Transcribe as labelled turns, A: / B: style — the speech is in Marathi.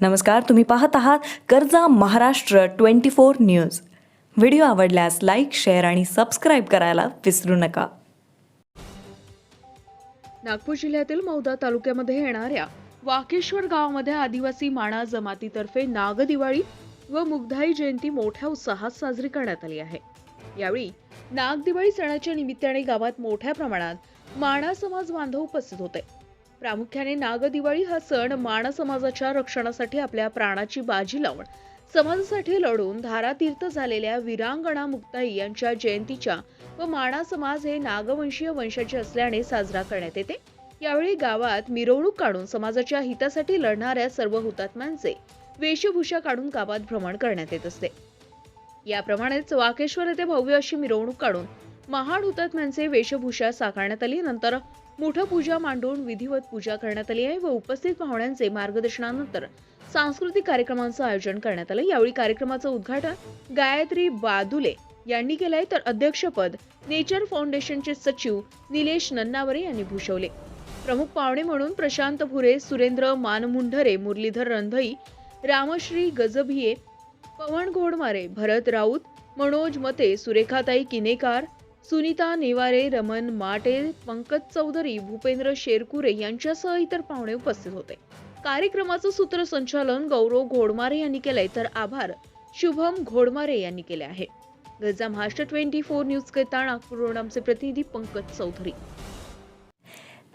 A: नमस्कार तुम्ही पाहत आहात कर्जा Maharashtra twenty four news. Video आवडल्यास लाईक शेअर आणि सबस्क्राईब करायला विसरू नका.
B: नागपूर जिल्ह्यातील मौदा तालुक्यामध्ये येणाऱ्या वाकेश्वर गावामध्ये आदिवासी माणा जमातीतर्फे नागदिवाळी व मुग्धाई जयंती मोठ्या उत्साहात साजरी करण्यात आली आहे. यावेळी नागदिवाळी सणाच्या निमित्ताने गावात मोठ्या प्रमाणात माणा समाज बांधव उपस्थित होते. प्रामुख्याने नागदिवाळी हा सण मान समाजाच्या रक्षणासाठी आपल्या प्राणाची बाजी लावून समाजासाठी लढून धारातीर्थ झालेल्या वीरांगणा मुक्ताई यांच्या जयंतीच्या व माणा समाज हे नागवंशीय वंशाचे असल्याने साजरा करण्यात येते. यावेळी गावात मिरवणूक काढून समाजाच्या हितासाठी लढणाऱ्या सर्व हुतात्म्यांचे वेशभूषा काढून गावात भ्रमण करण्यात येत असते. याप्रमाणेच वाकेश्वर येथे भव्य अशी मिरवणूक काढून महाड हुतात्म्यांचे वेशभूषा साकारण्यात आली. नंतर मोठं पूजा मांडून विधिवत पूजा करण्यात आली आहे व उपस्थित पाहुण्यांचे मार्गदर्शनानंतर सांस्कृतिक कार्यक्रमांचं आयोजन करण्यात आलं. यावेळी कार्यक्रमाचं उद्घाटन गायत्री बादुले यांनी केलंय. तर अध्यक्षपद नेचर फाउंडेशनचे सचिव निलेश नन्नावरे यांनी भूषवले. प्रमुख पाहुणे म्हणून प्रशांत भुरे सुरेंद्र मानमुंढरे मुरलीधर रंधई रामश्री गजभिये पवन घोडमारे भरत राऊत मनोज मते सुरेखाताई किनेकार सुनीता नेवारे रमन माटे पंकज चौधरी भूपेंद्र शेरकुरे यांच्यासह इतर पाहुणे उपस्थित होते. कार्यक्रमाचं सूत्रसंचालन गौरव घोडमारे यांनी केलंय. तर आभार. शुभम घोडमारे यांनी केले आहे. गजा महाराष्ट्र ट्वेंटी फोर न्यूज करता नागपूरवरून आमचे प्रतिनिधी पंकज चौधरी.